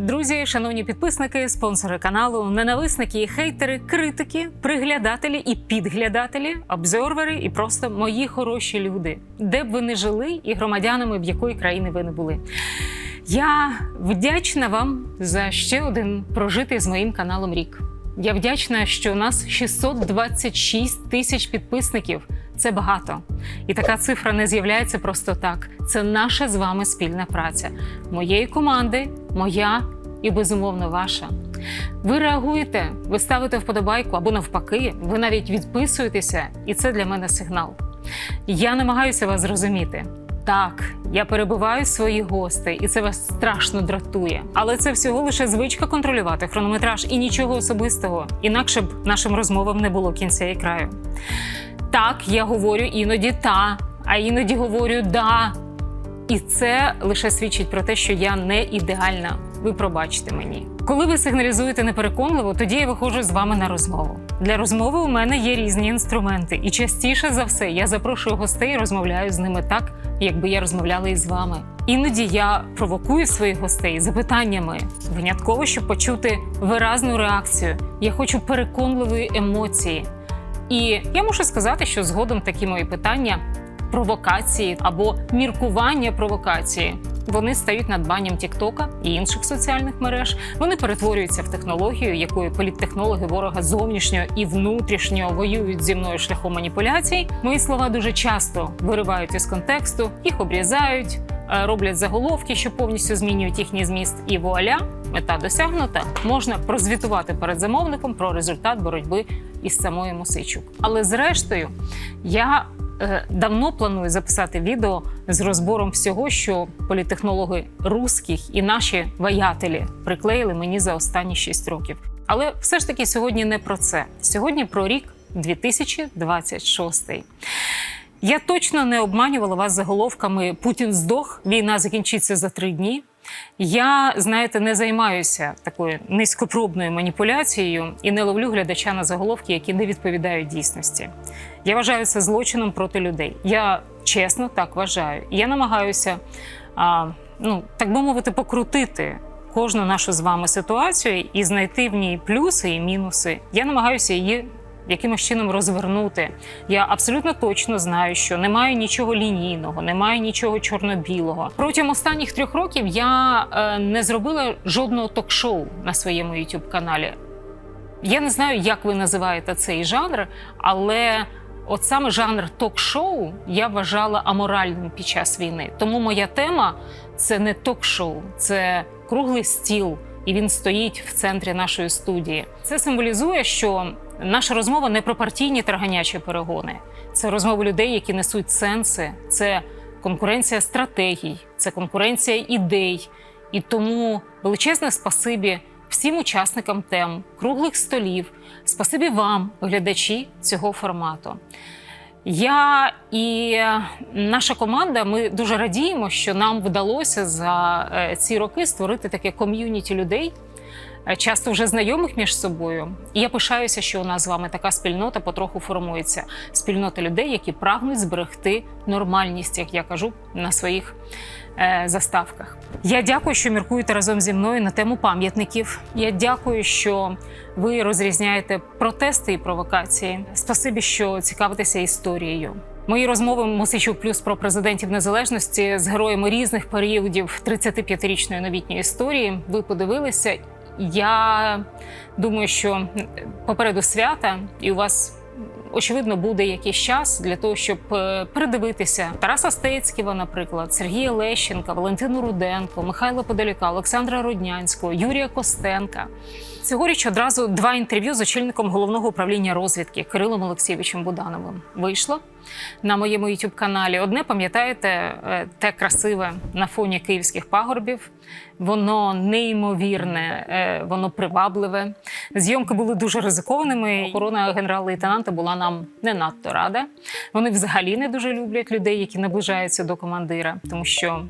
Друзі, шановні підписники, спонсори каналу, ненависники хейтери, критики, приглядателі і підглядателі, обзорвери і просто мої хороші люди, де б ви не жили і громадянами б якої країни ви не були. Я вдячна вам за ще один прожитий з моїм каналом рік. Я вдячна, що у нас 626 тисяч підписників. Це багато. І така цифра не з'являється просто так. Це наша з вами спільна праця, моєї команди, моя і безумовно ваша. Ви реагуєте, ви ставите вподобайку або навпаки, ви навіть відписуєтеся, і це для мене сигнал. Я намагаюся вас зрозуміти. Так, я перебиваю своїх гостей, і це вас страшно дратує. Але це всього лише звичка контролювати хронометраж і нічого особистого. Інакше б нашим розмовам не було кінця і краю. Так, я говорю іноді та, а іноді говорю да. І це лише свідчить про те, що я не ідеальна. Ви пробачте мені. Коли ви сигналізуєте непереконливо, тоді я виходжу з вами на розмову. Для розмови у мене є різні інструменти, і частіше за все я запрошую гостей і розмовляю з ними так, якби я розмовляла із вами. Іноді я провокую своїх гостей запитаннями, винятково, щоб почути виразну реакцію. Я хочу переконливої емоції. І я можу сказати, що згодом такі мої питання провокації або міркування провокації. Вони стають надбанням Тіктока і інших соціальних мереж. Вони перетворюються в технологію, якою політтехнологи ворога зовнішнього і внутрішнього воюють зі мною шляхом маніпуляцій. Мої слова дуже часто виривають із контексту, їх обрізають, роблять заголовки, що повністю змінюють їхній зміст. І вуаля, мета досягнута. Можна прозвітувати перед замовником про результат боротьби із самою Мосичук. Але зрештою, я е, давно планую записати відео з розбором всього, що політехнологи русських і наші воятелі приклеїли мені за останні 6 років. Але все ж таки сьогодні не про це. Сьогодні про рік 2026. Я точно не обманювала вас заголовками Путін здох, війна закінчиться за три дні. Я, знаєте, не займаюся такою низькопробною маніпуляцією і не ловлю глядача на заголовки, які не відповідають дійсності. Я вважаю це злочином проти людей. Я чесно так вважаю. Я намагаюся, а, ну так би мовити, покрутити кожну нашу з вами ситуацію і знайти в ній плюси і мінуси. Я намагаюся її якимось чином розвернути. Я абсолютно точно знаю, що немає нічого лінійного, немає нічого чорно-білого. Протягом останніх трьох років я е, не зробила жодного ток-шоу на своєму youtube каналі. Я не знаю, як ви називаєте цей жанр, але от саме жанр ток-шоу я вважала аморальним під час війни. Тому моя тема це не ток-шоу, це круглий стіл, і він стоїть в центрі нашої студії. Це символізує, що наша розмова не про партійні тарганячі перегони, це розмови людей, які несуть сенси, це конкуренція стратегій, це конкуренція ідей. І тому величезне спасибі всім учасникам тем, круглих столів, спасибі вам, глядачі цього формату. Я і наша команда. Ми дуже радіємо, що нам вдалося за е, ці роки створити таке ком'юніті людей, е, часто вже знайомих між собою. І я пишаюся, що у нас з вами така спільнота потроху формується. Спільнота людей, які прагнуть зберегти нормальність, як я кажу, на своїх е, заставках. Я дякую, що міркуєте разом зі мною на тему пам'ятників. Я дякую, що ви розрізняєте протести і провокації. Спасибі, що цікавитеся історією. Мої розмови Мосичук плюс про президентів незалежності з героями різних періодів 35-річної новітньої історії. Ви подивилися. Я думаю, що попереду свята, і у вас очевидно буде якийсь час для того, щоб е, передивитися Тараса Стецьківа, наприклад, Сергія Лещенка, Валентину Руденко, Михайла Подоляка, Олександра Руднянського, Юрія Костенка. Цьогоріч одразу два інтерв'ю з очільником головного управління розвідки Кирилом Олексійовичем Будановим вийшло на моєму youtube каналі. Одне пам'ятаєте, е, те красиве на фоні київських пагорбів. Воно неймовірне, е, воно привабливе. Зйомки були дуже ризикованими. Охорона генерал-лейтенанта була нам не надто рада. Вони взагалі не дуже люблять людей, які наближаються до командира, тому що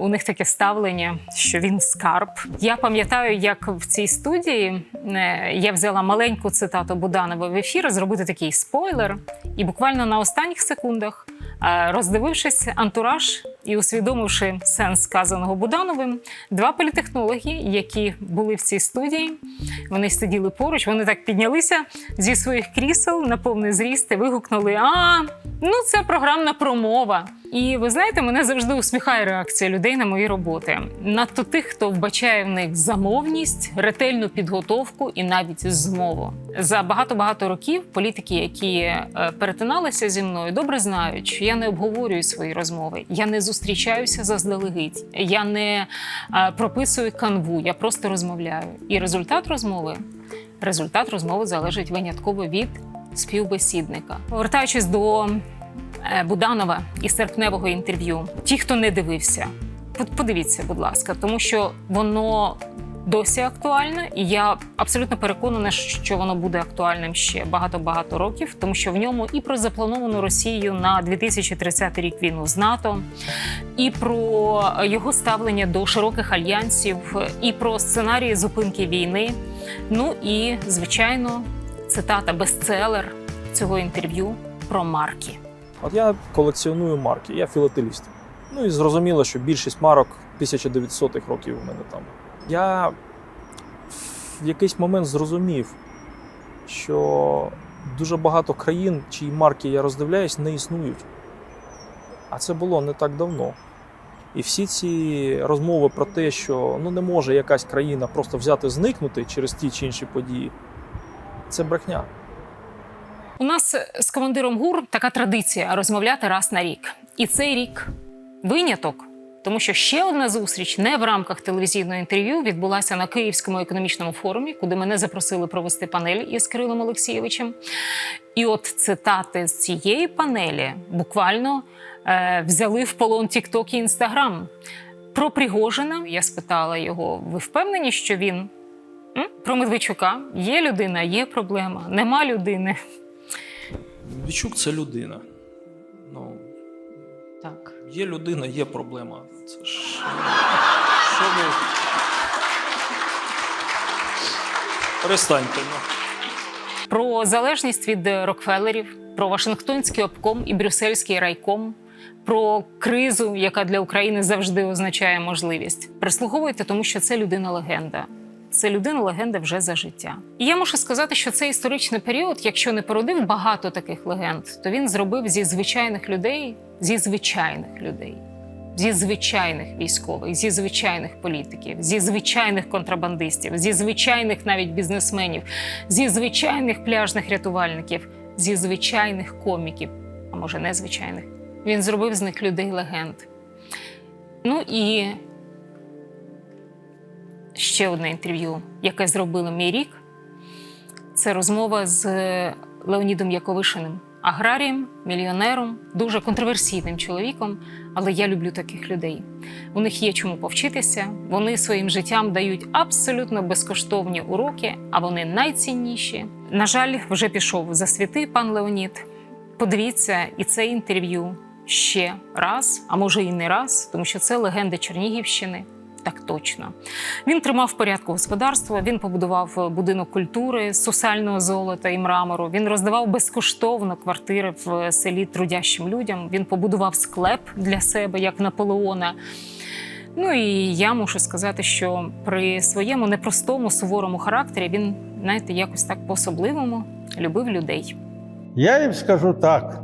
у них таке ставлення, що він скарб. Я пам'ятаю, як в цій студії е, я взяла маленьку цитату Буданова в ефір, зробити такий спойлер, і буквально на останніх секундах Е, Роздивившись антураж і усвідомивши сенс сказаного Будановим, два політехнологи, які були в цій студії, вони сиділи поруч, вони так піднялися зі своїх крісел на повний зріст і вигукнули: А, ну це програмна промова. І ви знаєте, мене завжди усміхає реакція людей на мої роботи. Надто тих, хто вбачає в них замовність, ретельну підготовку і навіть змову. За багато-багато років політики, які е, перетиналися зі мною, добре знають, що я не обговорюю свої розмови, я не зустрічаюся заздалегідь, я не е, прописую канву, я просто розмовляю. І результат розмови результат розмови залежить винятково від співбесідника. Повертаючись до е, Буданова і серпневого інтерв'ю, ті, хто не дивився, подивіться, будь ласка, тому що воно досі актуальне, і я абсолютно переконана, що воно буде актуальним ще багато-багато років, тому що в ньому і про заплановану Росію на 2030 рік війну з НАТО, і про його ставлення до широких альянсів, і про сценарії зупинки війни. Ну і звичайно, цитата бестселер цього інтерв'ю про марки. От я колекціоную марки, я філателіст. Ну і зрозуміло, що більшість марок 1900-х років у мене там. Я в якийсь момент зрозумів, що дуже багато країн, чиї марки я роздивляюсь, не існують. А це було не так давно. І всі ці розмови про те, що ну не може якась країна просто взяти зникнути через ті чи інші події, це брехня. У нас з командиром ГУР така традиція розмовляти раз на рік. І цей рік виняток, тому що ще одна зустріч не в рамках телевізійного інтерв'ю відбулася на Київському економічному форумі, куди мене запросили провести панель із Кирилом Олексійовичем. І от цитати з цієї панелі буквально е, взяли в полон TikTok і Instagram. Про Пригожина я спитала його: ви впевнені, що він М? про Медведчука? Є людина, є проблема, нема людини. Вічук це людина. Ну, Так. Є людина, є проблема. Це ж. Що ви. Перестаньте. Ну. Про залежність від Рокфеллерів, про Вашингтонський обком і Брюссельський райком, про кризу, яка для України завжди означає можливість. Прислуговуйте, тому що це людина-легенда. Це людина-легенда вже за життя. І я мушу сказати, що цей історичний період, якщо не породив багато таких легенд, то він зробив зі звичайних людей, зі звичайних людей, зі звичайних військових, зі звичайних політиків, зі звичайних контрабандистів, зі звичайних навіть бізнесменів, зі звичайних пляжних рятувальників, зі звичайних коміків, а може незвичайних. Він зробив з них людей легенд. Ну і ще одне інтерв'ю, яке зробили мій рік. Це розмова з Леонідом Яковишиним, аграрієм, мільйонером, дуже контроверсійним чоловіком. Але я люблю таких людей. У них є чому повчитися. Вони своїм життям дають абсолютно безкоштовні уроки, а вони найцінніші. На жаль, вже пішов за світи пан Леонід. Подивіться і це інтерв'ю ще раз, а може і не раз, тому що це легенда Чернігівщини. Так точно. Він тримав в порядку господарство, він побудував будинок культури з сусального золота і мрамору. Він роздавав безкоштовно квартири в селі трудящим людям. Він побудував склеп для себе, як Наполеона. Ну і я мушу сказати, що при своєму непростому суворому характері він, знаєте, якось так по-особливому любив людей. Я їм скажу так.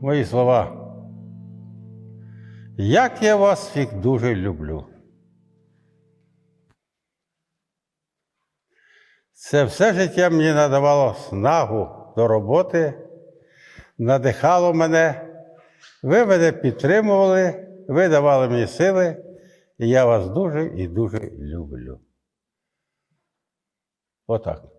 Мої слова. Як я вас всіх дуже люблю. Це все життя мені надавало снагу до роботи, надихало мене. Ви мене підтримували, ви давали мені сили, і я вас дуже і дуже люблю. Отак.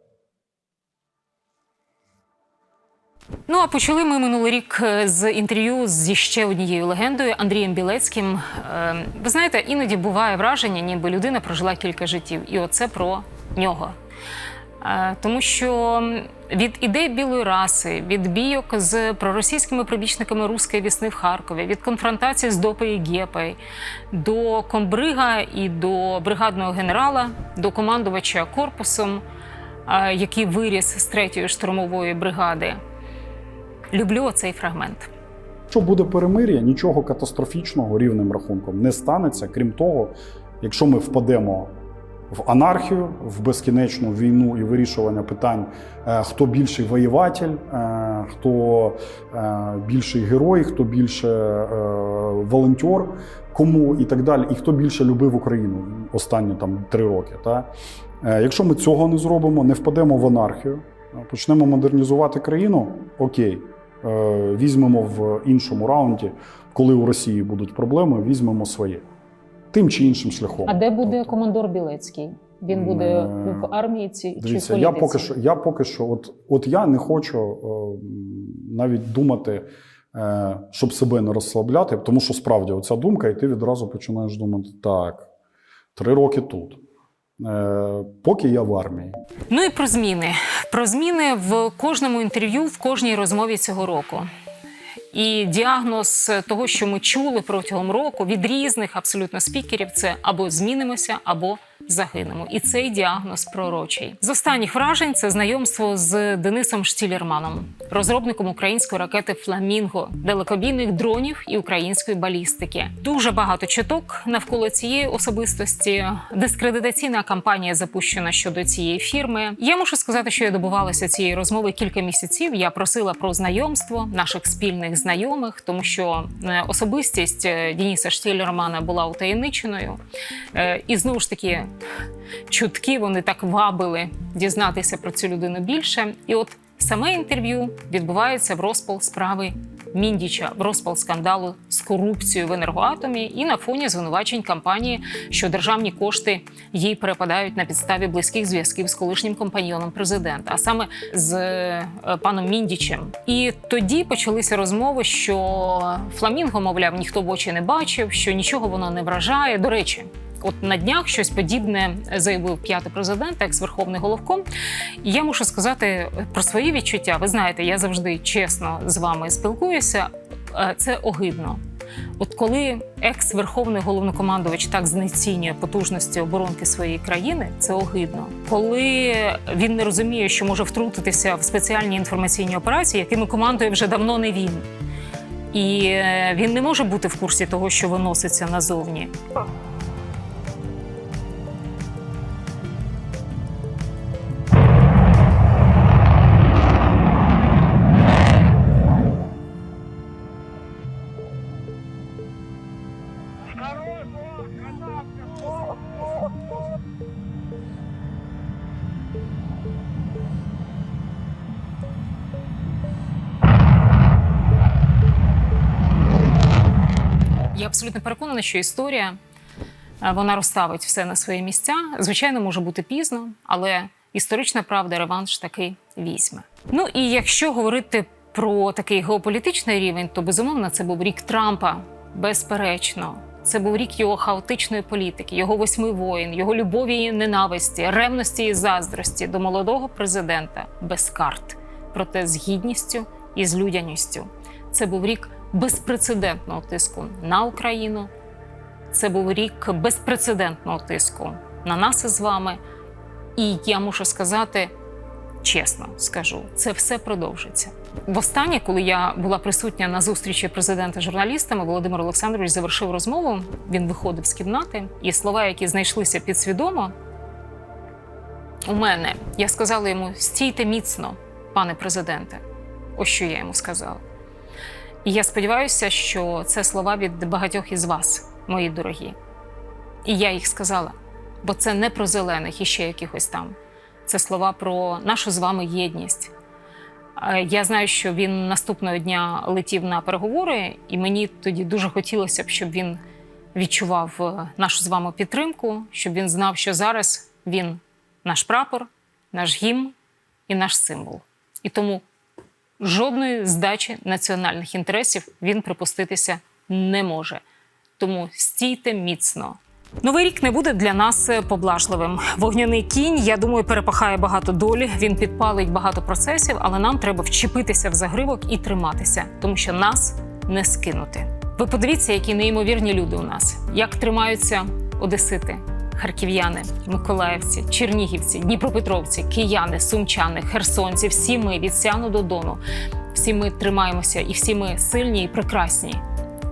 Ну а почали ми минулий рік е, з інтерв'ю зі ще однією легендою Андрієм Білецьким. Е, Ви знаєте, іноді буває враження, ніби людина прожила кілька життів, і оце про нього. Е, Тому що від ідей білої раси, від бійок з проросійськими прибічниками руської вісни в Харкові, від конфронтації з Допою і до комбрига і до бригадного генерала, до командувача корпусом, який виріс з третьої штурмової бригади. Люблю цей фрагмент. Якщо буде перемир'я, нічого катастрофічного рівним рахунком не станеться. Крім того, якщо ми впадемо в анархію, в безкінечну війну і вирішування питань, е, хто більший воєватель, е, хто е, більший герой, хто більше волонтер, кому і так далі, і хто більше любив Україну останні там три роки. Та? Якщо ми цього не зробимо, не впадемо в анархію, почнемо модернізувати країну, окей. Е, Візьмемо в іншому раунді, коли у Росії будуть проблеми, візьмемо своє. Тим чи іншим шляхом. А де буде Тобто, командор Білецький? Він буде в армії ці чи в політиці? я поки що, я поки що, от, от я не хочу е, навіть думати, е, щоб себе не розслабляти, тому що справді оця думка, і ти відразу починаєш думати: так, три роки тут. Е, поки я в армії. Ну і про зміни. Про зміни в кожному інтерв'ю, в кожній розмові цього року. І діагноз того, що ми чули протягом року від різних абсолютно спікерів, це або змінимося, або загинемо. І цей діагноз пророчий. З останніх вражень це знайомство з Денисом Штілерманом, розробником української ракети Фламінго, далекобійних дронів і української балістики. Дуже багато чуток навколо цієї особистості. Дискредитаційна кампанія запущена щодо цієї фірми. Я мушу сказати, що я добувалася цієї розмови кілька місяців. Я просила про знайомство наших спільних знайомих, тому що е, особистість е, Дениса Штілермана була утаємниченою. Е, І знову ж таки, чутки вони так вабили дізнатися про цю людину більше. І от саме інтерв'ю відбувається в розпал справи Міндіча, в розпал скандалу з корупцією в енергоатомі і на фоні звинувачень кампанії, що державні кошти їй перепадають на підставі близьких зв'язків з колишнім компаньйоном президента, а саме з е, паном Міндічем. І тоді почалися розмови, що Фламінго, мовляв, ніхто в очі не бачив, що нічого воно не вражає. До речі. От на днях щось подібне заявив п'ятий президент, екс-верховний головком. І я мушу сказати про свої відчуття. Ви знаєте, я завжди чесно з вами спілкуюся. Е, Це огидно. От коли екс-верховний головнокомандувач так знецінює потужності оборонки своєї країни, це огидно. Коли він не розуміє, що може втрутитися в спеціальні інформаційні операції, якими командує вже давно не він. І е, він не може бути в курсі того, що виноситься назовні. Абсолютно переконана, що історія е, вона розставить все на свої місця. Звичайно, може бути пізно, але історична правда реванш таки візьме. Ну і якщо говорити про такий геополітичний рівень, то безумовно це був рік Трампа, безперечно. Це був рік його хаотичної політики, його восьми воїн, його любові і ненависті, ревності і заздрості до молодого президента без карт, проте з гідністю і з людяністю. Це був рік безпрецедентного тиску на Україну. Це був рік безпрецедентного тиску на нас із вами. І я мушу сказати, чесно скажу, це все продовжиться. Востаннє, коли я була присутня на зустрічі президента з журналістами, Володимир Олександрович завершив розмову. Він виходив з кімнати, і слова, які знайшлися підсвідомо, у мене я сказала йому: стійте міцно, пане президенте. Ось що я йому сказала. І я сподіваюся, що це слова від багатьох із вас, мої дорогі. І я їх сказала, бо це не про зелених і ще якихось там. Це слова про нашу з вами єдність. Е, Я знаю, що він наступного дня летів на переговори, і мені тоді дуже хотілося б, щоб він відчував е, нашу з вами підтримку, щоб він знав, що зараз він наш прапор, наш гімн і наш символ. І тому жодної здачі національних інтересів він припуститися не може. Тому стійте міцно. Новий рік не буде для нас е, поблажливим. Вогняний кінь, я думаю, перепахає багато долі. Він підпалить багато процесів, але нам треба вчепитися в загривок і триматися, тому що нас не скинути. Ви подивіться, які неймовірні люди у нас, як тримаються одесити, харків'яни, миколаївці, чернігівці, дніпропетровці, кияни, сумчани, херсонці. Всі ми від Сяну до Дону. всі ми тримаємося, і всі ми сильні і прекрасні.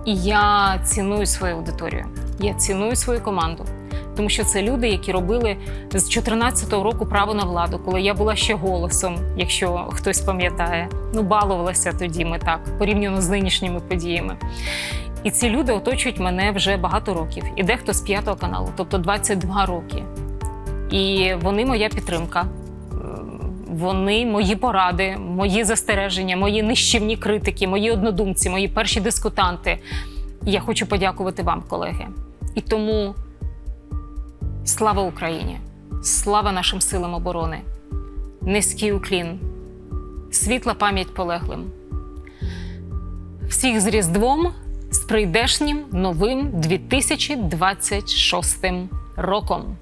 І я ціную свою аудиторію. Я ціную свою команду. Тому що це люди, які робили з 2014 року право на владу, коли я була ще голосом, якщо хтось пам'ятає. Ну, балувалася тоді ми так, порівняно з нинішніми подіями. І ці люди оточують мене вже багато років, і дехто з п'ятого каналу, тобто 22 роки. І вони моя підтримка. Вони мої поради, мої застереження, мої нищівні критики, мої однодумці, мої перші дискутанти. Я хочу подякувати вам, колеги. І тому слава Україні! Слава нашим силам оборони! Низький уклін, світла пам'ять полеглим. Всіх з Різдвом, прийдешнім новим 2026 роком.